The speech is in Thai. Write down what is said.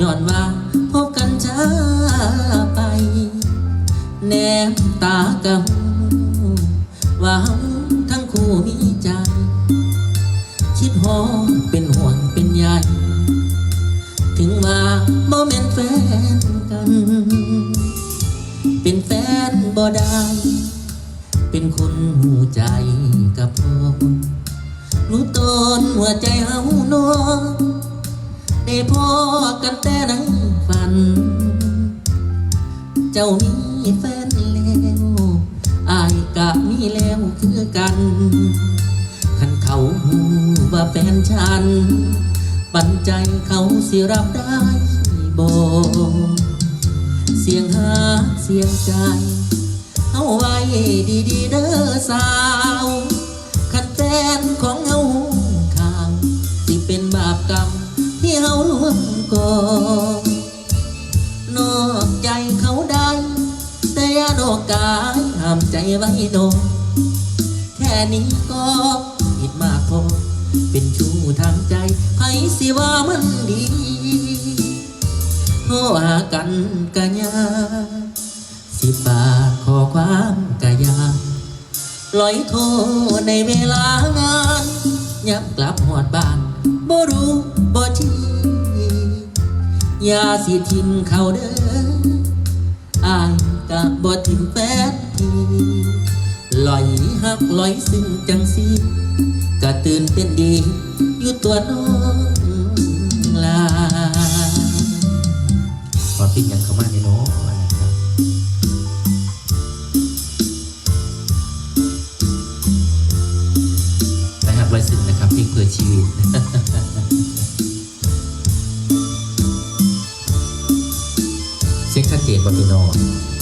ย้อนว่าพบกันช้าไป แนมตากะหูว่าทั้งคู่มีใจ คิดหอเป็นห่วงเป็นใยถึงว่าบ่แม่นแฟนกัน เป็นแฟนบ่ได้ เป็นคนหูใจกับพอรู้ตนหัวใจเฮาเน้อง อกันแต่ในฝัน เจ้ามีแฟนแล้วอายกะมีแล้วคือกันคันเขาหูว่าแฟนฉัน ปันใจเขาสิรับได้บ่เสียงหาเสียงใจ เอาไว้ดีๆเด้อ ก่อนนอกใจเขาได้ แต่อยาดอกกายห้ามใจไว้ดอกแค่นี้ก็ผิดมากพอเป็นชู้ทางใจไผสิว่ามันดีโทรหากันกะยาสิบาทขอความกะยาลอยโทรในเวลางานยับกลับหอดบ้านบ่รู้ ยาสิทิมเขาเด้ออายกะบ่ทิมแฟนทีลอยหักลอยซึ่งจังสีกะตื่นเป็นดี อยู่ตัวน้องลาพอคิดยังเข้ามาในน้นะครับไปหักลอยซึ่งนะครับเพลงเพื่อชีวิต เช็คชัดเจนบนพี่น้อง